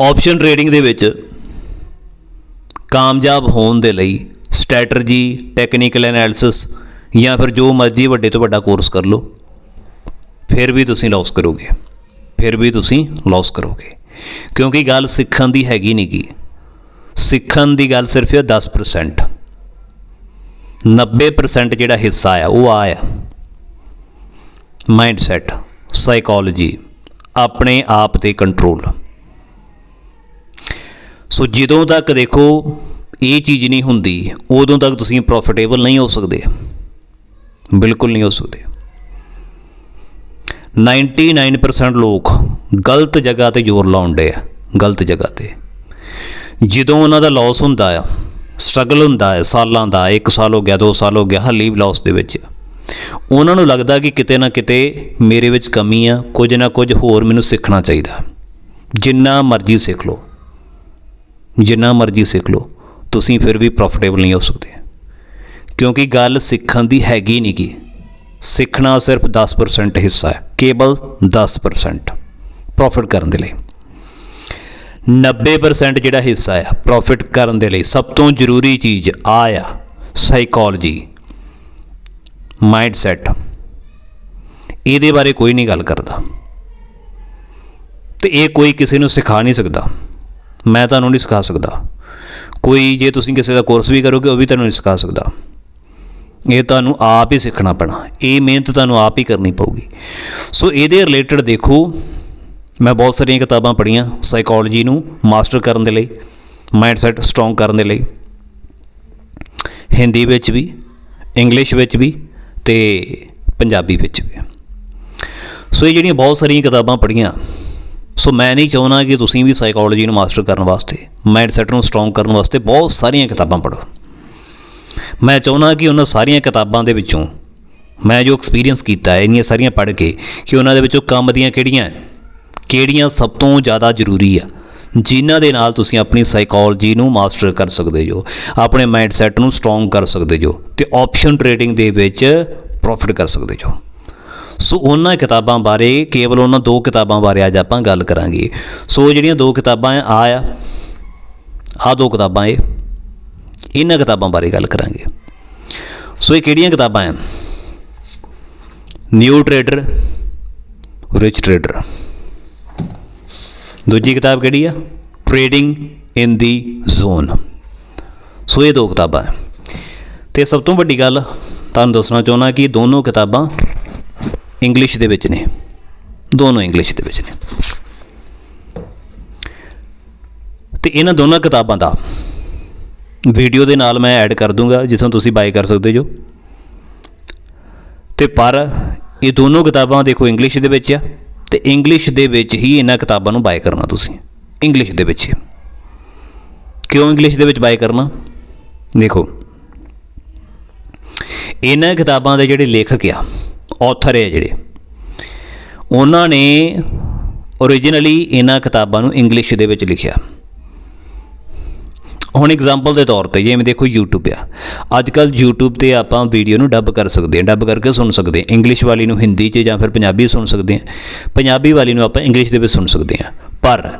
Option trading ਦੇ ਵਿੱਚ ਕਾਮਯਾਬ ਹੋਣ ਦੇ ਲਈ ਸਟ੍ਰੈਟਜੀ, ਟੈਕਨੀਕਲ ਐਨਾਲਿਸਿਸ ਜਾਂ ਫਿਰ ਜੋ ਮਰਜ਼ੀ ਵੱਡੇ ਤੋਂ ਵੱਡਾ ਕੋਰਸ ਕਰ ਲਓ, ਫਿਰ ਵੀ ਤੁਸੀਂ ਲਾਸ ਕਰੋਗੇ। ਫਿਰ ਵੀ ਤੁਸੀਂ ਲਾਸ ਕਰੋਗੇ। ਕਿਉਂਕਿ ਗੱਲ ਸਿੱਖਣ ਦੀ ਹੈਗੀ ਨਹੀਂ ਕੀ ਸਿੱਖਣ ਦੀ ਗੱਲ ਸਿਰਫ ਹੈ 10% 90% ਜਿਹੜਾ ਹਿੱਸਾ ਆ, ਉਹ ਆ ਆ। ਮਾਈਂਡ ਸਾਈਕੋਲੋਜੀ ਆਪਣੇ ਆਪ ਤੇ ਕੰਟਰੋਲ ਸੋ ਜਦੋਂ ਤੱਕ ਦੇਖੋ, ਇਹ ਚੀਜ਼ ਨਹੀਂ ਹੁੰਦੀ, ਉਦੋਂ ਤੱਕ ਤੁਸੀਂ ਪ੍ਰੋਫਿਟੇਬਲ ਨਹੀਂ ਹੋ ਸਕਦੇ। ਬਿਲਕੁਲ ਨਹੀਂ ਹੋ ਸਕਦੇ। 99% ਲੋਕ ਗਲਤ ਜਗ੍ਹਾ ਤੇ ਜ਼ੋਰ ਲਾਉਂਦੇ ਆ, ਗਲਤ ਜਗ੍ਹਾ ਤੇ। ਜਦੋਂ ਉਹਨਾਂ ਦਾ ਲਾਸ ਹੁੰਦਾ ਆ ਸਟਰਗਲ ਹੁੰਦਾ ਹੈ ਸਾਲਾਂ ਦਾ 1 ਸਾਲ ਹੋ ਗਿਆ 2 ਸਾਲ ਹੋ ਗਿਆ, ਹਾਲੀ ਵੀ ਲਾਸ ਦੇ ਵਿੱਚ ਉਹਨਾਂ ਨੂੰ ਲੱਗਦਾ ਕਿ ਕਿਤੇ ਨਾ ਕਿਤੇ ਮੇਰੇ ਵਿੱਚ ਕਮੀ ਆ, ਕੁਝ ਨਾ ਕੁਝ ਹੋਰ ਮੈਨੂੰ ਸਿੱਖਣਾ ਚਾਹੀਦਾ। ਜਿੰਨਾ ਮਰਜ਼ੀ ਸਿੱਖ ਲਓ। ਜਿੰਨਾ ਮਰਜ਼ੀ ਸਿੱਖ ਲਓ, ਤੁਸੀਂ ਫਿਰ ਵੀ ਪ੍ਰੋਫਿਟੇਬਲ ਨਹੀਂ ਹੋ ਸਕਦੇ। ਕਿਉਂਕਿ ਗੱਲ ਸਿੱਖਣ ਦੀ ਹੈਗੀ ਨਹੀਂ ਗੀ। ਸਿੱਖਣਾ ਸਿਰਫ 10% ਹਿੱਸਾ ਹੈ, ਕੇਵਲ 10% ਪ੍ਰੋਫਿਟ ਕਰਨ ਦੇ ਲਈ। 90% ਜਿਹੜਾ ਹਿੱਸਾ ਆ ਪ੍ਰੋਫਿਟ ਕਰਨ ਦੇ ਲਈ ਸਭ ਤੋਂ ਜ਼ਰੂਰੀ ਚੀਜ਼ ਆ ਆ ਸਾਈਕੋਲੋਜੀ ਮਾਈਂਡ ਸੈਟ ਇਹਦੇ ਬਾਰੇ ਕੋਈ ਨਹੀਂ ਗੱਲ ਕਰਦਾ। ਤੇ ਇਹ ਕੋਈ ਕਿਸੇ ਨੂੰ ਸਿਖਾ ਨਹੀਂ ਸਕਦਾ। ਮੈਂ ਤੁਹਾਨੂੰ ਨਹੀਂ ਸਿਖਾ ਸਕਦਾ। ਕੋਈ ਜੇ ਤੁਸੀਂ ਕਿਸੇ ਦਾ ਕੋਰਸ ਵੀ ਕਰੋਗੇ, ਉਹ ਵੀ ਤੁਹਾਨੂੰ ਨਹੀਂ ਸਿਖਾ ਸਕਦਾ। ਇਹ ਤੁਹਾਨੂੰ ਆਪ ਹੀ ਸਿੱਖਣਾ ਪੈਣਾ। ਇਹ ਮਿਹਨਤ ਤੁਹਾਨੂੰ ਆਪ ਹੀ ਕਰਨੀ ਪਊਗੀ। ਸੋ ਇਹਦੇ ਰਿਲੇਟਡ ਦੇਖੋ। ਮੈਂ ਬਹੁਤ ਸਾਰੀਆਂ ਕਿਤਾਬਾਂ ਪੜ੍ਹੀਆਂ ਸਾਈਕੋਲੋਜੀ ਨੂੰ ਮਾਸਟਰ ਕਰਨ ਦੇ ਲਈ ਮਾਈਂਡਸੈਟ ਸਟਰੋਂਗ ਕਰਨ ਦੇ ਲਈ। ਹਿੰਦੀ ਵਿੱਚ ਵੀ ਇੰਗਲਿਸ਼ ਵਿੱਚ ਵੀ ਤੇ ਪੰਜਾਬੀ ਵਿੱਚ ਵੀ। ਸੋ ਇਹ ਜਿਹੜੀਆਂ ਬਹੁਤ ਸਾਰੀਆਂ ਕਿਤਾਬਾਂ ਪੜ੍ਹੀਆਂ ਸੋ ਮੈਂ ਨਹੀਂ ਚਾਹੁੰਦਾ ਕਿ ਤੁਸੀਂ ਵੀ ਸਾਈਕੋਲੋਜੀ ਨੂੰ ਮਾਸਟਰ ਕਰਨ ਵਾਸਤੇ ਮਾਈਂਡ ਨੂੰ ਸਟਰੋਂਗ ਕਰਨ ਵਾਸਤੇ ਬਹੁਤ ਸਾਰੀਆਂ ਕਿਤਾਬਾਂ ਪੜ੍ਹੋ। ਮੈਂ ਚਾਹੁੰਦਾ ਕਿ ਉਹਨਾਂ ਸਾਰੀਆਂ ਕਿਤਾਬਾਂ ਦੇ ਵਿੱਚੋਂ ਮੈਂ ਜੋ ਐਕਸਪੀਰੀਅੰਸ ਕੀਤਾ ਹੈ, ਇੰਨੀਆਂ ਸਾਰੀਆਂ ਪੜ੍ਹ ਕੇ ਕਿ ਉਹਨਾਂ ਦੇ ਵਿੱਚੋਂ ਕੰਮ ਦੀਆਂ ਕਿਹੜੀਆਂ ਕਿਹੜੀਆਂ ਸਭ ਤੋਂ ਜ਼ਿਆਦਾ ਜ਼ਰੂਰੀ ਆ, ਜਿਨ੍ਹਾਂ ਦੇ ਨਾਲ ਤੁਸੀਂ ਆਪਣੀ ਸਾਈਕੋਲੋਜੀ ਨੂੰ ਮਾਸਟਰ ਕਰ ਸਕਦੇ ਜੋ, ਆਪਣੇ ਮਾਈਂਡ ਸੈਟ ਨੂੰ ਸਟਰੋਂਗ ਕਰ ਸਕਦੇ ਜੋ, ਤੇ ਆਪਸ਼ਨ ਟ੍ਰੇਡਿੰਗ ਦੇ ਵਿੱਚ ਪ੍ਰੋਫਿਟ ਕਰ ਸਕਦੇ ਜੋ। ਸੋ ਉਹਨਾਂ ਕਿਤਾਬਾਂ ਬਾਰੇ ਕੇਵਲ ਉਹਨਾਂ ਦੋ ਕਿਤਾਬਾਂ ਬਾਰੇ ਅੱਜ ਆਪਾਂ ਗੱਲ ਕਰਾਂਗੇ। ਸੋ ਜਿਹੜੀਆਂ ਦੋ ਕਿਤਾਬਾਂ ਆ ਆ ਆ ਦੋ ਕਿਤਾਬਾਂ ਇਹ, ਇਹਨਾਂ ਕਿਤਾਬਾਂ ਬਾਰੇ ਗੱਲ ਕਰਾਂਗੇ। ਸੋ ਇਹ ਕਿਹੜੀਆਂ ਕਿਤਾਬਾਂ ਆ ਨਿਊ ਟ੍ਰੇਡਰ, ਰਿਚ ਟ੍ਰੇਡਰ। ਦੂਜੀ ਕਿਤਾਬ ਕਿਹੜੀ ਆ? Trading in the zone. ਸੋ ਇਹ ਦੋ ਕਿਤਾਬਾਂ ਹੈ ਤੇ ਸਭ ਤੋਂ ਵੱਡੀ ਗੱਲ, ਤੁਹਾਨੂੰ ਦੱਸਣਾ ਚਾਹੁੰਦਾ ਕਿ ਦੋਨੋਂ ਕਿਤਾਬਾਂ ਇੰਗਲਿਸ਼ ਦੇ ਵਿੱਚ ਨੇ। ਦੋਨੋਂ ਇੰਗਲਿਸ਼ ਦੇ ਵਿੱਚ ਨੇ। ਤੇ ਇਹਨਾਂ ਦੋਨਾਂ ਕਿਤਾਬਾਂ ਦਾ ਵੀਡੀਓ ਦੇ ਨਾਲ ਮੈਂ ਐਡ ਕਰ ਦੂੰਗਾ, ਜਿੱਥੋਂ ਤੁਸੀਂ ਬਾਈ ਕਰ ਸਕਦੇ ਜੋ। ਤੇ ਪਰ ਇਹ ਦੋਨੋਂ ਕਿਤਾਬਾਂ ਦੇਖੋ ਇੰਗਲਿਸ਼ ਦੇ ਵਿੱਚ ਆ, ਤੇ ਇੰਗਲਿਸ਼ ਦੇ ਵਿੱਚ ਹੀ ਇਹਨਾਂ ਕਿਤਾਬਾਂ ਨੂੰ ਬਾਈ ਕਰਨਾ ਤੁਸੀਂ। ਇੰਗਲਿਸ਼ ਦੇ ਵਿੱਚ ਕਿਉਂ ਇੰਗਲਿਸ਼ ਦੇ ਵਿੱਚ ਬਾਈ ਕਰਨਾ? ਦੇਖੋ, ਇਹਨਾਂ ਕਿਤਾਬਾਂ ਦੇ ਜਿਹੜੇ ਲੇਖਕ ਆ ਆਥਰ ਹੈ ਜਿਹੜੇ। ਉਹਨਾਂ ਨੇ originally ਇਹਨਾਂ ਕਿਤਾਬਾਂ ਨੂੰ ਇੰਗਲਿਸ਼ ਦੇ ਵਿੱਚ ਲਿਖਿਆ। ਹੁਣ ਐਗਜ਼ਾਮਪਲ ਦੇ ਤੌਰ ਤੇ ਜਿਵੇਂ ਦੇਖੋ YouTube ਆ। ਅੱਜ ਕੱਲ YouTube ਤੇ ਆਪਾਂ ਵੀਡੀਓ ਨੂੰ ਡੱਬ ਕਰ ਸਕਦੇ ਹਾਂ। ਡੱਬ ਕਰਕੇ ਸੁਣ ਸਕਦੇ ਹਾਂ। ਇੰਗਲਿਸ਼ ਵਾਲੀ ਨੂੰ ਹਿੰਦੀ 'ਚ ਜਾਂ ਫਿਰ ਪੰਜਾਬੀ ਸੁਣ ਸਕਦੇ ਹਾਂ। ਪੰਜਾਬੀ ਵਾਲੀ ਨੂੰ ਆਪਾਂ ਇੰਗਲਿਸ਼ ਦੇ ਵਿੱਚ ਸੁਣ ਸਕਦੇ ਹਾਂ। ਪਰ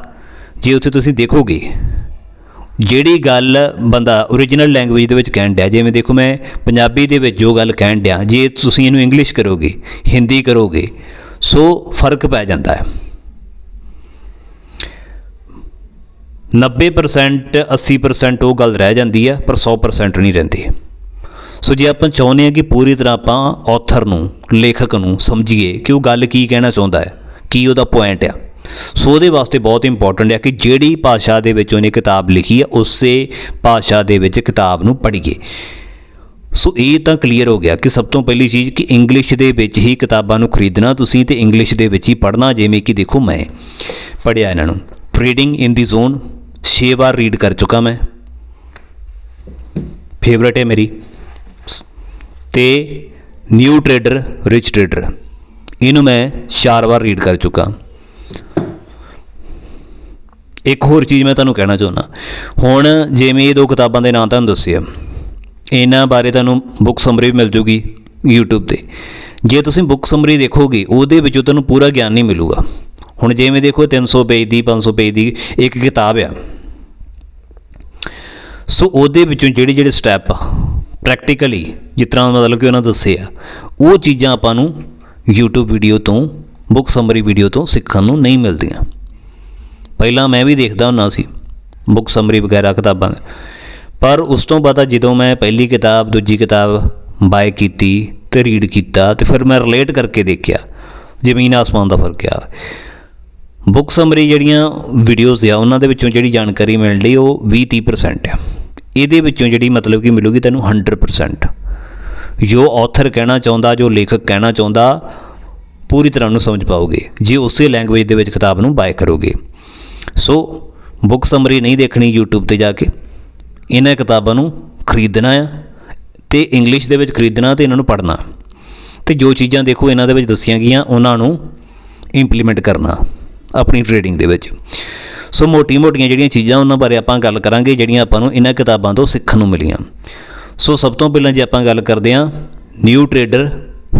ਜੇ ਉੱਥੇ ਤੁਸੀਂ ਦੇਖੋਗੇ ਜਿਹੜੀ ਗੱਲ ਬੰਦਾ origignal ਲੈਂਗੁਏਜ ਦੇ ਵਿੱਚ ਕਹਿਣ ਡਿਆ, ਜਿਵੇਂ ਦੇਖੋ ਮੈਂ ਪੰਜਾਬੀ ਦੇ ਵਿੱਚ ਜੋ ਗੱਲ ਕਹਿਣ ਡਿਆ, ਜੇ ਤੁਸੀਂ ਇਹਨੂੰ ਇੰਗਲਿਸ਼ ਕਰੋਗੇ, ਹਿੰਦੀ ਕਰੋਗੇ, ਸੋ ਫ਼ਰਕ ਪੈ ਜਾਂਦਾ ਹੈ। 90% 80% ਉਹ ਗੱਲ ਰਹਿ ਜਾਂਦੀ ਹੈ, ਪਰ 100% ਨਹੀਂ ਰਹਿੰਦੀ। ਸੋ ਜੇ ਆਪਾਂ ਚਾਹੁੰਦੇ ਹਾਂ ਕਿ ਪੂਰੀ ਤਰ੍ਹਾਂ ਆਪਾਂ ਆਥਰ ਨੂੰ, ਲੇਖਕ ਨੂੰ ਸਮਝੀਏ ਕਿ ਉਹ ਗੱਲ ਕੀ ਕਹਿਣਾ ਚਾਹੁੰਦਾ ਹੈ, ਕੀ ਉਹਦਾ ਪੁਆਇੰਟ ਆ। ਸੋ ਉਹਦੇ ਵਾਸਤੇ ਬਹੁਤ ਇੰਪੋਰਟੈਂਟ ਹੈ ਕਿ ਜਿਹੜੀ ਭਾਸ਼ਾ ਦੇ ਵਿੱਚ ਉਹਨੇ ਕਿਤਾਬ ਲਿਖੀ ਹੈ, ਉਸੇ ਭਾਸ਼ਾ ਦੇ ਵਿੱਚ ਕਿਤਾਬ ਨੂੰ ਪੜ੍ਹੀਏ। ਸੋ ਇਹ ਤਾਂ ਕਲੀਅਰ ਹੋ ਗਿਆ ਕਿ ਸਭ ਤੋਂ ਪਹਿਲੀ ਚੀਜ਼ ਕਿ ਇੰਗਲਿਸ਼ ਦੇ ਵਿੱਚ ਹੀ ਕਿਤਾਬਾਂ ਨੂੰ ਖਰੀਦਣਾ ਤੁਸੀਂ ਤੇ ਇੰਗਲਿਸ਼ ਦੇ ਵਿੱਚ ਹੀ ਪੜ੍ਹਨਾ, ਜਿਵੇਂ ਕਿ ਦੇਖੋ ਮੈਂ ਪੜ੍ਹਿਆ ਇਹਨਾਂ ਨੂੰ। ਟ੍ਰੇਡਿੰਗ ਇਨ ਦੀ ਜ਼ੋਨ ਛੇ ਵਾਰ ਰੀਡ ਕਰ ਚੁੱਕਾ ਮੈਂ। ਫੇਵਰਟ ਹੈ ਮੇਰੀ। ਤੇ ਨਿਊ ਟ੍ਰੇਡਰ ਰਿਚ ਟ੍ਰੇਡਰ ਇਹਨੂੰ ਮੈਂ ਚਾਰ ਵਾਰ ਰੀਡ ਕਰ ਚੁੱਕਾ। ਇੱਕ ਹੋਰ ਚੀਜ਼ ਮੈਂ ਤੁਹਾਨੂੰ ਕਹਿਣਾ ਚਾਹੁੰਦਾ। ਹੁਣ ਜਿਵੇਂ ਇਹ ਦੋ ਕਿਤਾਬਾਂ ਦੇ ਨਾਂ ਤੁਹਾਨੂੰ ਦੱਸੇ ਆ। ਇਹਨਾਂ ਬਾਰੇ ਤੁਹਾਨੂੰ ਬੁੱਕ ਸਮਰੀ ਮਿਲ ਜੂਗੀ YouTube ਤੇ। ਜੇ ਤੁਸੀਂ ਬੁੱਕ ਸਮਰੀ ਦੇਖੋਗੇ, ਉਹਦੇ ਵਿੱਚੋਂ ਤੁਹਾਨੂੰ ਪੂਰਾ ਗਿਆਨ ਨਹੀਂ ਮਿਲੂਗਾ। ਹੁਣ ਜਿਵੇਂ ਦੇਖੋ 300 ਪੇਜ ਦੀ 500 ਪੇਜ ਦੀ ਇੱਕ ਕਿਤਾਬ ਆ। ਸੋ ਉਹਦੇ ਵਿੱਚੋਂ ਜਿਹੜੇ ਜਿਹੜੇ ਸਟੈਪ ਆ ਪ੍ਰੈਕਟੀਕਲੀ ਜਿਸ ਤਰ੍ਹਾਂ ਮਤਲਬ ਕਿ ਉਹਨਾਂ ਦੱਸੇ ਆ, ਉਹ ਚੀਜ਼ਾਂ ਆਪਾਂ ਨੂੰ YouTube ਵੀਡੀਓ ਤੋਂ ਬੁੱਕ ਸਮਰੀ ਵੀਡੀਓ ਤੋਂ ਸਿੱਖਣ ਨੂੰ ਨਹੀਂ ਮਿਲਦੀਆਂ। ਪਹਿਲਾਂ ਮੈਂ ਵੀ ਦੇਖਦਾ ਹੁੰਦਾ ਸੀ ਬੁੱਕ ਸਮਰੀ ਵਗੈਰਾ ਕਿਤਾਬਾਂ ਪਰ ਉਸ ਤੋਂ ਬਾਅਦ ਜਦੋਂ ਮੈਂ ਪਹਿਲੀ ਕਿਤਾਬ, ਦੂਜੀ ਕਿਤਾਬ ਬਾਏ ਕੀਤੀ ਤੇ ਰੀਡ ਕੀਤਾ ਤੇ ਫਿਰ ਮੈਂ ਰਿਲੇਟ ਕਰਕੇ ਦੇਖਿਆ, ਜ਼ਮੀਨ ਆਸਮਾਨ ਦਾ ਫ਼ਰਕ ਆ। ਬੁੱਕ ਸਮਰੀ ਜਿਹੜੀਆਂ ਵੀਡੀਓਜ਼ ਆ, ਉਹਨਾਂ ਦੇ ਵਿੱਚੋਂ ਜਿਹੜੀ ਜਾਣਕਾਰੀ ਮਿਲਣ ਲਈ ਉਹ 20-30% ਆ। ਇਹਦੇ ਵਿੱਚੋਂ ਜਿਹੜੀ ਮਤਲਬ ਕਿ ਮਿਲੂਗੀ ਤੈਨੂੰ 100% ਜੋ ਆਥਰ ਕਹਿਣਾ ਚਾਹੁੰਦਾ, ਜੋ ਲੇਖਕ ਕਹਿਣਾ ਚਾਹੁੰਦਾ, ਪੂਰੀ ਤਰ੍ਹਾਂ ਨੂੰ ਸਮਝ ਪਾਓਗੇ। ਜੇ ਉਸੇ ਲੈਂਗੁਏਜ ਦੇ ਵਿੱਚ ਕਿਤਾਬ ਨੂੰ ਬਾਏ ਕਰੋਗੇ। ਸੋ ਬੁੱਕ ਸਮਰੀ ਨਹੀਂ ਦੇਖਣੀ YouTube ਤੇ ਜਾ ਕੇ, ਇਹਨਾਂ ਕਿਤਾਬਾਂ ਨੂੰ ਖਰੀਦਣਾ ਆ ਤੇ ਇੰਗਲਿਸ਼ ਦੇ ਵਿੱਚ ਖਰੀਦਣਾ ਤੇ ਇਹਨਾਂ ਨੂੰ ਪੜ੍ਹਨਾ। ਤੇ ਜੋ ਚੀਜ਼ਾਂ ਦੇਖੋ ਇਹਨਾਂ ਦੇ ਵਿੱਚ ਦੱਸੀਆਂ ਗਈਆਂ, ਉਹਨਾਂ ਨੂੰ ਇੰਪਲੀਮੈਂਟ ਕਰਨਾ ਆਪਣੀ ਟ੍ਰੇਡਿੰਗ ਦੇ ਵਿੱਚ। ਸੋ ਮੋਟੀ-ਮੋਟੀਆਂ ਜਿਹੜੀਆਂ ਚੀਜ਼ਾਂ ਉਹਨਾਂ ਬਾਰੇ ਆਪਾਂ ਗੱਲ ਕਰਾਂਗੇ, ਜਿਹੜੀਆਂ ਆਪਾਂ ਨੂੰ ਇਹਨਾਂ ਕਿਤਾਬਾਂ ਤੋਂ ਸਿੱਖਣ ਨੂੰ ਮਿਲੀਆਂ। ਸੋ ਸਭ ਤੋਂ ਪਹਿਲਾਂ ਜੇ ਆਪਾਂ ਗੱਲ ਕਰਦੇ ਹਾਂ ਨਿਊ ਟ੍ਰੇਡਰ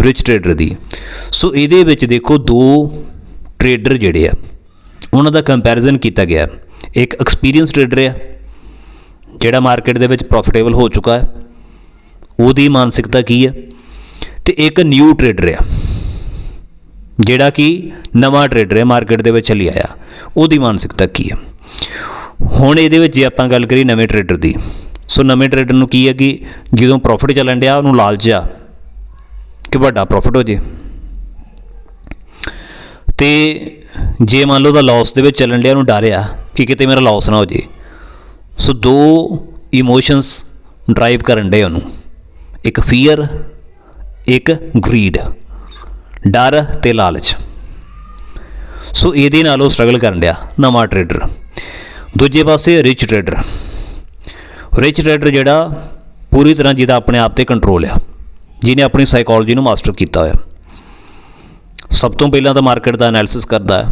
ਰਿਚ ਟ੍ਰੇਡਰ ਦੀ। ਸੋ ਇਹਦੇ ਵਿੱਚ ਦੇਖੋ ਦੋ ਟ੍ਰੇਡਰ ਜਿਹੜੇ ਆ। ਉਹਨਾਂ ਦਾ ਕੰਪੈਰੀਜ਼ਨ ਕੀਤਾ ਗਿਆ ਇੱਕ ਐਕਸਪੀਰੀਅੰਸ ਟ੍ਰੇਡਰ ਆ ਜਿਹੜਾ ਮਾਰਕੀਟ ਦੇ ਵਿੱਚ ਪ੍ਰੋਫਿਟੇਬਲ ਹੋ ਚੁੱਕਾ ਹੈ। ਉਹਦੀ ਮਾਨਸਿਕਤਾ ਕੀ ਹੈ? ਤੇ ਇੱਕ ਨਿਊ ਟ੍ਰੇਡਰ ਆ ਜਿਹੜਾ ਕਿ ਨਵਾਂ ਟ੍ਰੇਡਰ ਹੈ ਮਾਰਕੀਟ ਦੇ ਵਿੱਚ ਚਲੀ ਆਇਆ। ਉਹਦੀ ਮਾਨਸਿਕਤਾ ਕੀ ਹੈ? ਹੁਣ ਇਹਦੇ ਵਿੱਚ ਜੇ ਆਪਾਂ ਗੱਲ ਕਰੀ ਨਵੇਂ ਟ੍ਰੇਡਰ ਦੀ, ਸੋ ਨਵੇਂ ਟ੍ਰੇਡਰ ਨੂੰ ਕੀ ਹੈ ਕਿ ਜਦੋਂ ਪ੍ਰੋਫਿਟ ਚੱਲਣ ਡਿਆ, ਉਹਨੂੰ ਲਾਲਚ ਆ ਕਿ ਵੱਡਾ ਪ੍ਰੋਫਿਟ ਹੋ ਜੇ। ਤੇ ਜੇ ਮੰਨ ਲਓ ਦਾ ਲਾਸ ਦੇ ਵਿੱਚ ਚੱਲਣ ਡਿਆ, ਉਹਨੂੰ ਡਰਿਆ ਕਿ ਕਿਤੇ ਮੇਰਾ ਲਾਸ ਨਾ ਹੋ ਜੇ। ਸੋ ਦੋ ਇਮੋਸ਼ਨਸ ਡਰਾਈਵ ਕਰਨ ਡੇ ਉਹਨੂੰ। ਇੱਕ ਫੀਅਰ ਇੱਕ ਗਰੀਡ ਡਰ ਤੇ ਲਾਲਚ। ਸੋ ਇਹਦੇ ਨਾਲ ਉਹ ਸਟਰਗਲ ਕਰਨ ਡਿਆ, ਨਵਾਂ ਟ੍ਰੇਡਰ ਦੂਜੇ ਪਾਸੇ ਰਿਚ ਟ੍ਰੇਡਰ ਰਿਚ ਟ੍ਰੇਡਰ ਜਿਹੜਾ ਪੂਰੀ ਤਰ੍ਹਾਂ ਜਿਹਦਾ ਆਪਣੇ ਆਪ ਤੇ ਕੰਟਰੋਲ ਆ, ਜਿਹਨੇ ਆਪਣੀ ਸਾਈਕੋਲੋਜੀ ਨੂੰ ਮਾਸਟਰ ਕੀਤਾ ਹੋਇਆ। ਸਭ ਤੋਂ ਪਹਿਲਾਂ ਤਾਂ ਮਾਰਕੀਟ ਦਾ ਐਨਾਲਿਸਿਸ ਕਰਦਾ ਹੈ।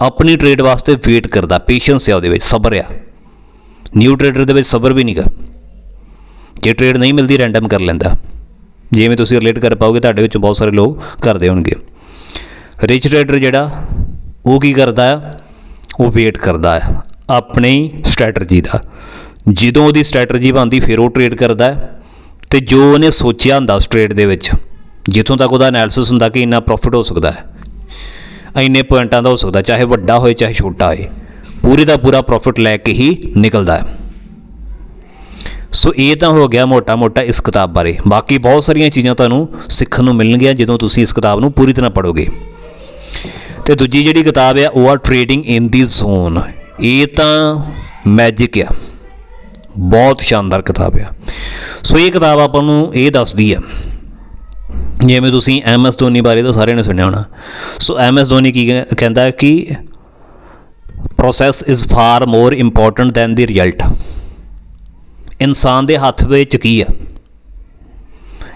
ਆਪਣੀ ਟ੍ਰੇਡ ਵਾਸਤੇ ਵੇਟ ਕਰਦਾ ਪੇਸ਼ੈਂਸ ਹੈ ਉਹਦੇ ਵਿੱਚ, ਸਬਰ ਆ ਨਿਊ ਟ੍ਰੇਡਰ ਦੇ ਵਿੱਚ ਸਬਰ ਵੀ ਨਹੀਂਗਾ ਜੇ ਟ੍ਰੇਡ ਨਹੀਂ ਮਿਲਦੀ ਰੈਂਡਮ ਕਰ ਲੈਂਦਾ। ਜਿਵੇਂ ਤੁਸੀਂ ਰਿਲੇਟ ਕਰ ਪਾਓਗੇ, ਤੁਹਾਡੇ ਵਿੱਚ ਬਹੁਤ ਸਾਰੇ ਲੋਕ ਕਰਦੇ ਹੋਣਗੇ। ਰਿਚ ਟ੍ਰੇਡਰ ਜਿਹੜਾ, ਉਹ ਕੀ ਕਰਦਾ ਹੈ? ਉਹ ਵੇਟ ਕਰਦਾ ਹੈ। ਆਪਣੀ ਸਟ੍ਰੈਟਜੀ ਦਾ। ਜਦੋਂ ਉਹਦੀ ਸਟ੍ਰੈਟਜੀ ਬਣਦੀ, ਫਿਰ ਉਹ ਟ੍ਰੇਡ ਕਰਦਾ ਹੈ। ਤੇ ਜੋ ਉਹਨੇ ਸੋਚਿਆ ਹੁੰਦਾ ਉਸ ਟ੍ਰੇਡ ਦੇ ਵਿੱਚ ਜਿੱਥੋਂ ਤੱਕ ਉਹਦਾ ਐਨਾਲਿਸਿਸ ਹੁੰਦਾ ਕਿ ਇੰਨਾ ਪ੍ਰੋਫਿਟ ਹੋ ਸਕਦਾ ਹੈ, ਇੰਨੇ ਪੁਆਇੰਟਾਂ ਦਾ ਹੋ ਸਕਦਾ, ਚਾਹੇ ਵੱਡਾ ਹੋਏ, ਚਾਹੇ ਛੋਟਾ ਹੋਏ, ਪੂਰੇ ਦਾ ਪੂਰਾ ਪ੍ਰੋਫਿਟ ਲੈ ਕੇ ਹੀ ਨਿਕਲਦਾ ਹੈ। ਸੋ ਇਹ ਤਾਂ ਹੋ ਗਿਆ ਮੋਟਾ-ਮੋਟਾ ਇਸ ਕਿਤਾਬ ਬਾਰੇ। ਬਾਕੀ ਬਹੁਤ ਸਾਰੀਆਂ ਚੀਜ਼ਾਂ ਤੁਹਾਨੂੰ ਸਿੱਖਣ ਨੂੰ ਮਿਲਣਗੀਆਂ ਜਦੋਂ ਤੁਸੀਂ ਇਸ ਕਿਤਾਬ ਨੂੰ ਪੂਰੀ ਤਰ੍ਹਾਂ ਪੜ੍ਹੋਗੇ। ਤੇ ਦੂਜੀ ਜਿਹੜੀ ਕਿਤਾਬ ਆ, ਉਹ ਆ ਟ੍ਰੇਡਿੰਗ ਇਨ ਦੀ ਜ਼ੋਨ ਇਹ ਤਾਂ ਮੈਜਿਕ ਆ। ਬਹੁਤ ਸ਼ਾਨਦਾਰ ਕਿਤਾਬ ਆ। ਸੋ ਇਹ ਕਿਤਾਬ ਆਪਾਂ ਨੂੰ ਇਹ ਦੱਸਦੀ ਆ ਜਿਵੇਂ ਤੁਸੀਂ ਐਮ ਐਸ ਧੋਨੀ ਬਾਰੇ ਤਾਂ ਸਾਰਿਆਂ ਨੇ ਸੁਣਿਆ ਹੋਣਾ। ਸੋ ਐਮ ਐਸ ਧੋਨੀ ਕੀ ਕਹਿ- ਕਹਿੰਦਾ ਕਿ process is far more important than the result ਇਨਸਾਨ ਦੇ ਹੱਥ ਵਿੱਚ ਕੀ ਆ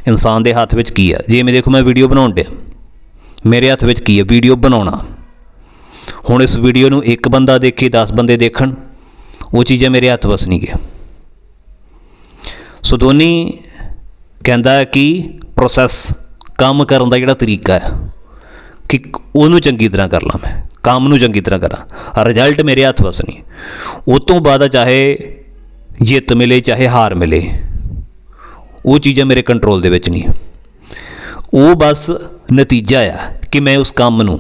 ਇਨਸਾਨ ਦੇ ਹੱਥ ਵਿੱਚ ਕੀ ਆ ਜਿਵੇਂ ਦੇਖੋ ਮੈਂ ਵੀਡੀਓ ਬਣਾਉਣ ਡਿਆ। ਮੇਰੇ ਹੱਥ ਵਿੱਚ ਕੀ ਹੈ? ਵੀਡੀਓ ਬਣਾਉਣਾ। ਹੁਣ ਇਸ ਵੀਡੀਓ ਨੂੰ ਇੱਕ ਬੰਦਾ ਦੇਖੇ 10 ਬੰਦੇ ਦੇਖਣ, ਉਹ ਚੀਜ਼ਾਂ ਮੇਰੇ ਹੱਥ ਵਸ ਨਹੀਂ ਗਿਆ। ਸੋ ਧੋਨੀ ਕਹਿੰਦਾ ਕਿ ਪ੍ਰੋਸੈਸ ਕੰਮ ਕਰਨ ਦਾ ਜਿਹੜਾ ਤਰੀਕਾ ਹੈ, ਕਿ ਉਹਨੂੰ ਚੰਗੀ ਤਰ੍ਹਾਂ ਕਰ ਲਾਂ ਮੈਂ, ਕੰਮ ਨੂੰ ਚੰਗੀ ਤਰ੍ਹਾਂ ਕਰਾਂ। ਰਿਜ਼ਲਟ ਮੇਰੇ ਹੱਥ ਵਸ ਨਹੀਂ ਉਹ ਤੋਂ ਬਾਅਦ ਚਾਹੇ ਜਿੱਤ ਮਿਲੇ, ਚਾਹੇ ਹਾਰ ਮਿਲੇ, ਉਹ ਚੀਜ਼ਾਂ ਮੇਰੇ ਕੰਟਰੋਲ ਦੇ ਵਿੱਚ ਨਹੀਂ ਉਹ ਬਸ ਨਤੀਜਾ ਆ ਕਿ ਮੈਂ ਉਸ ਕੰਮ ਨੂੰ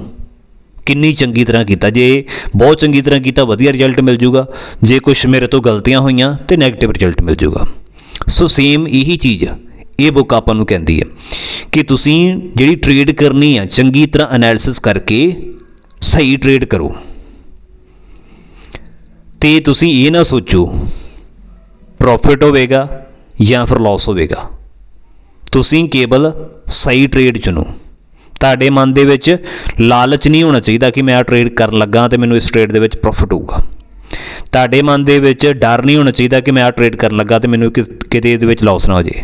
ਕਿੰਨੀ ਚੰਗੀ ਤਰ੍ਹਾਂ ਕੀਤਾ। ਜੇ ਬਹੁਤ ਚੰਗੀ ਤਰ੍ਹਾਂ ਕੀਤਾ, ਵਧੀਆ ਰਿਜ਼ਲਟ ਮਿਲ ਜੂਗਾ। ਜੇ ਕੁਝ ਮੇਰੇ ਤੋਂ ਗਲਤੀਆਂ ਹੋਈਆਂ, ਤੇ 네ਗੇਟਿਵ ਰਿਜ਼ਲਟ ਮਿਲ ਜੂਗਾ। ਸੋ ਸੇਮ ਇਹੀ ਚੀਜ਼ ਇਹ ਬੁੱਕ ਆਪਾਂ ਨੂੰ ਕਹਿੰਦੀ ਹੈ ਕਿ ਤੁਸੀਂ ਜਿਹੜੀ ਟ੍ਰੇਡ ਕਰਨੀ ਆ, ਚੰਗੀ ਤਰ੍ਹਾਂ ਐਨਾਲਿਸਿਸ ਕਰਕੇ ਸਹੀ ਟ੍ਰੇਡ ਕਰੋ। ਤੇ ਤੁਸੀਂ ਇਹ ਨਾ ਸੋਚੋ ਪ੍ਰੋਫਿਟ ਹੋਵੇਗਾ ਜਾਂ ਫਿਰ ਲਾਸ ਹੋਵੇਗਾ। ਤੁਸੀਂ ਕੇਵਲ ਸਹੀ ਟ੍ਰੇਡ ਚੁਣੋ। ਤੁਹਾਡੇ ਮਨ ਦੇ ਵਿੱਚ ਲਾਲਚ ਨਹੀਂ ਹੋਣਾ ਚਾਹੀਦਾ ਕਿ ਮੈਂ ਆ ਟ੍ਰੇਡ ਕਰਨ ਲੱਗਾ ਤੇ ਮੈਨੂੰ ਇਸ ਟ੍ਰੇਡ ਦੇ ਵਿੱਚ ਪ੍ਰੋਫਿਟ ਹੋਊਗਾ। ਤੁਹਾਡੇ ਮਨ ਦੇ ਵਿੱਚ ਡਰ ਨਹੀਂ ਹੋਣਾ ਚਾਹੀਦਾ ਕਿ ਮੈਂ ਆ ਟ੍ਰੇਡ ਕਰਨ ਲੱਗਾ ਤੇ ਮੈਨੂੰ ਕਿ- ਕਿਤੇ ਇਹਦੇ ਵਿੱਚ ਲਾਸ ਨਾ ਹੋ ਜੇ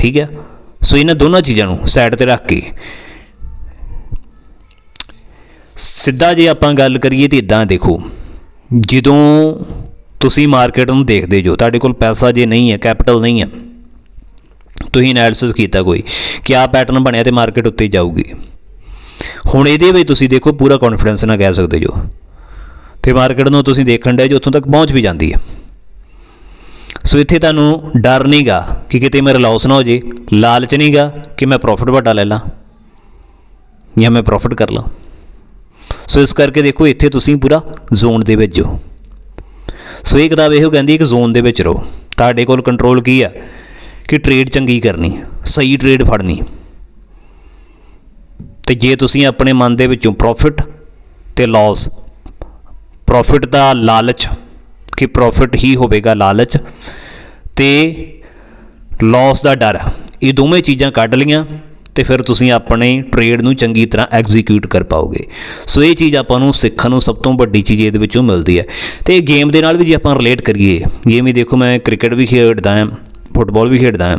ਠੀਕ ਹੈ? ਸੋ ਇਹਨਾਂ ਦੋਨਾਂ ਚੀਜ਼ਾਂ ਨੂੰ ਸਾਈਡ ਤੇ ਰੱਖ ਕੇ ਸਿੱਧਾ ਜੇ ਆਪਾਂ ਗੱਲ ਕਰੀਏ ਤੇ ਇਦਾਂ ਦੇਖੋ, ਜਦੋਂ ਤੁਸੀਂ ਮਾਰਕੀਟ ਨੂੰ ਦੇਖਦੇ ਜੋ, ਤੁਹਾਡੇ ਕੋਲ ਪੈਸਾ ਜੇ ਨਹੀਂ ਹੈ ਕੈਪੀਟਲ ਨਹੀਂ ਹੈ, ਤੁਸੀਂ ਐਨਾਲਿਸਿਸ ਕੀਤਾ ਕੋਈ ਕਿ ਆਹ ਪੈਟਰਨ ਬਣਿਆ ਤੇ ਮਾਰਕੀਟ ਉੱਤੇ ਜਾਊਗੀ। ਹੁਣ ਇਹਦੇ ਵਿੱਚ ਤੁਸੀਂ ਦੇਖੋ ਪੂਰਾ ਕੌਨਫੀਡੈਂਸ ਨਾਲ ਕਹਿ ਸਕਦੇ ਜੋ। ਤੇ ਮਾਰਕੀਟ ਨੂੰ ਤੁਸੀਂ ਦੇਖਣ ਦੇ ਜੋ, ਉੱਥੋਂ ਤੱਕ ਪਹੁੰਚ ਵੀ ਜਾਂਦੀ ਹੈ। ਸੋ ਇੱਥੇ ਤੁਹਾਨੂੰ ਡਰ ਨਹੀਂਗਾ ਕਿ ਕਿਤੇ ਮੇਰਾ ਲਾਸ ਨਾ ਹੋ ਜੇ। ਲਾਲਚ ਨਹੀਂਗਾ ਕਿ ਮੈਂ ਪ੍ਰੋਫਿਟ ਵੱਡਾ ਲੈ ਲਾਂ ਜਾਂ ਮੈਂ ਪ੍ਰੋਫਿਟ ਕਰ ਲਾਂ। ਸੋ ਇਸ ਕਰਕੇ ਦੇਖੋ, ਇੱਥੇ ਤੁਸੀਂ ਪੂਰਾ ਜ਼ੋਨ ਦੇ ਵਿੱਚ ਜੋ ਸੋ ਇਹ ਕਿਤਾਬ ਇਹੋ ਕਹਿੰਦੀ ਹੈ ਕਿ ਜ਼ੋਨ ਦੇ ਵਿੱਚ ਰਹੋ। ਤੁਹਾਡੇ ਕੋਲ ਕੰਟਰੋਲ ਕੀ ਆ? ਕਿ ਟ੍ਰੇਡ ਚੰਗੀ ਕਰਨੀ, ਸਹੀ ਟ੍ਰੇਡ ਫੜਨੀ। ਤੇ ਜੇ ਤੁਸੀਂ ਆਪਣੇ ਮਨ ਦੇ ਵਿੱਚੋਂ ਪ੍ਰੋਫਿਟ ਤੇ ਲਾਸ ਪ੍ਰੋਫਿਟ ਦਾ ਲਾਲਚ ਕਿ ਪ੍ਰੋਫਿਟ ਹੀ ਹੋਵੇਗਾ ਲਾਲਚ ਤੇ ਲਾਸ ਦਾ ਡਰ। ਇਹ ਦੋਵੇਂ ਚੀਜ਼ਾਂ ਕੱਢ ਲੀਆਂ ਤੇ ਫਿਰ ਤੁਸੀਂ ਆਪਣੇ ਟ੍ਰੇਡ ਨੂੰ ਚੰਗੀ ਤਰ੍ਹਾਂ ਐਗਜ਼ੀਕਿਊਟ ਕਰ ਪਾਓਗੇ। ਸੋ ਇਹ ਚੀਜ਼ ਆਪਾਂ ਨੂੰ ਸਿੱਖਣ ਨੂੰ ਸਭ ਤੋਂ ਵੱਡੀ ਚੀਜ਼ ਇਹਦੇ ਵਿੱਚੋਂ ਮਿਲਦੀ ਹੈ। ਤੇ ਇਹ ਗੇਮ ਦੇ ਨਾਲ ਵੀ ਜੇ ਆਪਾਂ ਰਿਲੇਟ ਕਰੀਏ ਗੇਮ ਹੀ ਦੇਖੋ ਮੈਂ ਕ੍ਰਿਕਟ ਵੀ ਖੇਡਦਾ ਹਾਂ ਫੁੱਟਬਾਲ ਵੀ ਖੇਡਦਾ ਹਾਂ।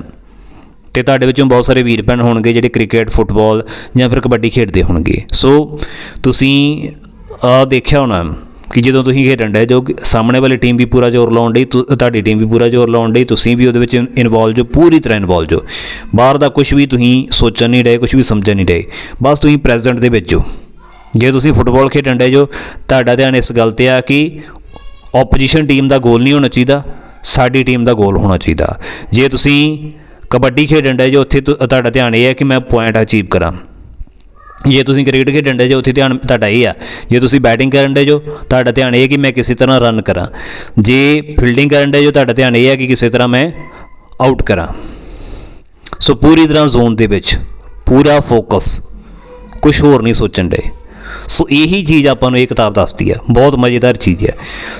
ਤੇ ਤੁਹਾਡੇ ਵਿੱਚੋਂ ਬਹੁਤ ਸਾਰੇ ਵੀਰ ਭੈਣ ਹੋਣਗੇ ਜਿਹੜੇ ਕ੍ਰਿਕਟ ਫੁੱਟਬਾਲ ਜਾਂ ਫਿਰ ਕਬੱਡੀ ਖੇਡਦੇ ਹੋਣਗੇ। ਸੋ ਤੁਸੀਂ ਆ ਦੇਖਿਆ ਹੋਣਾ ਕਿ ਜਦੋਂ ਤੁਸੀਂ ਖੇਡਣ ਡਏ, ਜੋ ਸਾਹਮਣੇ ਵਾਲੀ ਟੀਮ ਵੀ ਪੂਰਾ ਜ਼ੋਰ ਲਾਉਣ ਡਈ, ਤੁ- ਤੁਹਾਡੀ ਟੀਮ ਵੀ ਪੂਰਾ ਜ਼ੋਰ ਲਾਉਣ ਡਈ, ਤੁਸੀਂ ਵੀ ਉਹਦੇ ਵਿੱਚ ਇਨਵੋਲਵ ਜੋ, ਪੂਰੀ ਤਰ੍ਹਾਂ ਇਨਵੋਲਵ ਜੋ। ਬਾਹਰ ਦਾ ਕੁਝ ਵੀ ਤੁਸੀਂ ਸੋਚਣ ਨਹੀਂ ਡਏ ਕੁਝ ਵੀ ਸਮਝਣ ਨਹੀਂ ਡਏ, ਬਸ ਤੁਸੀਂ ਪ੍ਰੈਜ਼ੈਂਟ ਦੇ ਵਿੱਚ ਹੋ ਜੇ ਤੁਸੀਂ ਫੁੱਟਬਾਲ ਖੇਡਣ ਡਏ ਜੋ, ਤੁਹਾਡਾ ਧਿਆਨ ਇਸ ਗੱਲ ਤੇ ਆ ਕਿ ਆਪੋਜੀਸ਼ਨ ਟੀਮ ਦਾ ਗੋਲ ਨਹੀਂ ਹੋਣਾ ਚਾਹੀਦਾ, ਸਾਡੀ ਟੀਮ ਦਾ ਗੋਲ ਹੋਣਾ ਚਾਹੀਦਾ। ਜੇ ਤੁਸੀਂ ਕਬੱਡੀ ਖੇਡਣ ਡਏ ਜੋ, ਉੱਥੇ ਤੁ- ਤੁਹਾਡਾ ਧਿਆਨ ਇਹ ਹੈ ਕਿ ਮੈਂ ਪੁਆਇੰਟ ਅਚੀਵ ਕਰਾਂ। ਜੇ ਤੁਸੀਂ ਕ੍ਰਿਕਟ ਖੇਡਣ ਦੇ ਜੋ ਉੱਥੇ ਧਿਆਨ ਤੁਹਾਡਾ ਇਹ ਆ, ਜੇ ਤੁਸੀਂ ਬੈਟਿੰਗ ਕਰਨ ਦੇ ਜੋ, ਤੁਹਾਡਾ ਧਿਆਨ ਇਹ ਕਿ ਮੈਂ ਕਿਸੇ ਤਰ੍ਹਾਂ ਰਨ ਕਰਾਂ। ਜੇ ਫੀਲਡਿੰਗ ਕਰਨ ਦੇ ਜੋ, ਤੁਹਾਡਾ ਧਿਆਨ ਇਹ ਆ ਕਿ ਕਿਸੇ ਤਰ੍ਹਾਂ ਮੈਂ ਆਊਟ ਕਰਾਂ। ਸੋ ਪੂਰੀ ਤਰ੍ਹਾਂ ਜ਼ੋਨ ਦੇ ਵਿੱਚ, ਪੂਰਾ ਫੋਕਸ ਕੁਝ ਹੋਰ ਨਹੀਂ ਸੋਚਣ ਦੇ। ਸੋ ਇਹੀ ਚੀਜ਼ ਆਪਾਂ ਨੂੰ ਇਹ ਕਿਤਾਬ ਦੱਸਦੀ ਹੈ ਬਹੁਤ ਮਜ਼ੇਦਾਰ ਚੀਜ਼ ਹੈ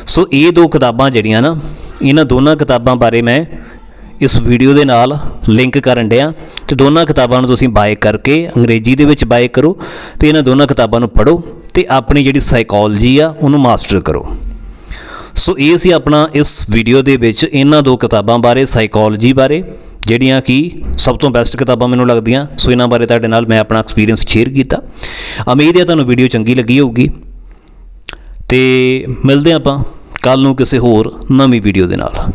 ਸੋ ਇਹ ਦੋ ਕਿਤਾਬਾਂ ਜਿਹੜੀਆਂ ਨਾ, ਇਹਨਾਂ ਦੋਨਾਂ ਕਿਤਾਬਾਂ ਬਾਰੇ ਮੈਂ ਇਸ ਵੀਡੀਓ ਦੇ ਨਾਲ ਲਿੰਕ ਕਰਨ ਡਿਆ ਤੇ ਦੋਨਾਂ ਕਿਤਾਬਾਂ ਨੂੰ ਤੁਸੀਂ ਬਾਏ ਕਰਕੇ ਅੰਗਰੇਜ਼ੀ ਦੇ ਵਿੱਚ ਬਾਏ ਕਰੋ ਤੇ ਇਹਨਾਂ ਦੋਨਾਂ ਕਿਤਾਬਾਂ ਨੂੰ ਪੜ੍ਹੋ ਤੇ ਆਪਣੀ ਜਿਹੜੀ ਸਾਈਕੋਲੋਜੀ ਆ ਉਹਨੂੰ ਮਾਸਟਰ ਕਰੋ। ਸੋ ਇਹ ਸੀ ਆਪਣਾ ਇਸ ਵੀਡੀਓ ਦੇ ਵਿੱਚ ਇਹਨਾਂ ਦੋ ਕਿਤਾਬਾਂ ਬਾਰੇ ਸਾਈਕੋਲੋਜੀ ਬਾਰੇ, ਜਿਹੜੀਆਂ ਕਿ ਸਭ ਤੋਂ ਬੈਸਟ ਕਿਤਾਬਾਂ ਮੈਨੂੰ ਲੱਗਦੀਆਂ। ਸੋ ਇਹਨਾਂ ਬਾਰੇ ਤੁਹਾਡੇ ਨਾਲ ਮੈਂ ਆਪਣਾ ਐਕਸਪੀਰੀਅੰਸ ਸ਼ੇਅਰ ਕੀਤਾ। ਉਮੀਦ ਹੈ ਤੁਹਾਨੂੰ ਵੀਡੀਓ ਚੰਗੀ ਲੱਗੀ ਹੋਊਗੀ। ਤੇ ਮਿਲਦੇ ਹਾਂ ਆਪਾਂ ਕੱਲ ਨੂੰ ਕਿਸੇ ਹੋਰ ਨਵੀਂ ਵੀਡੀਓ ਦੇ ਨਾਲ।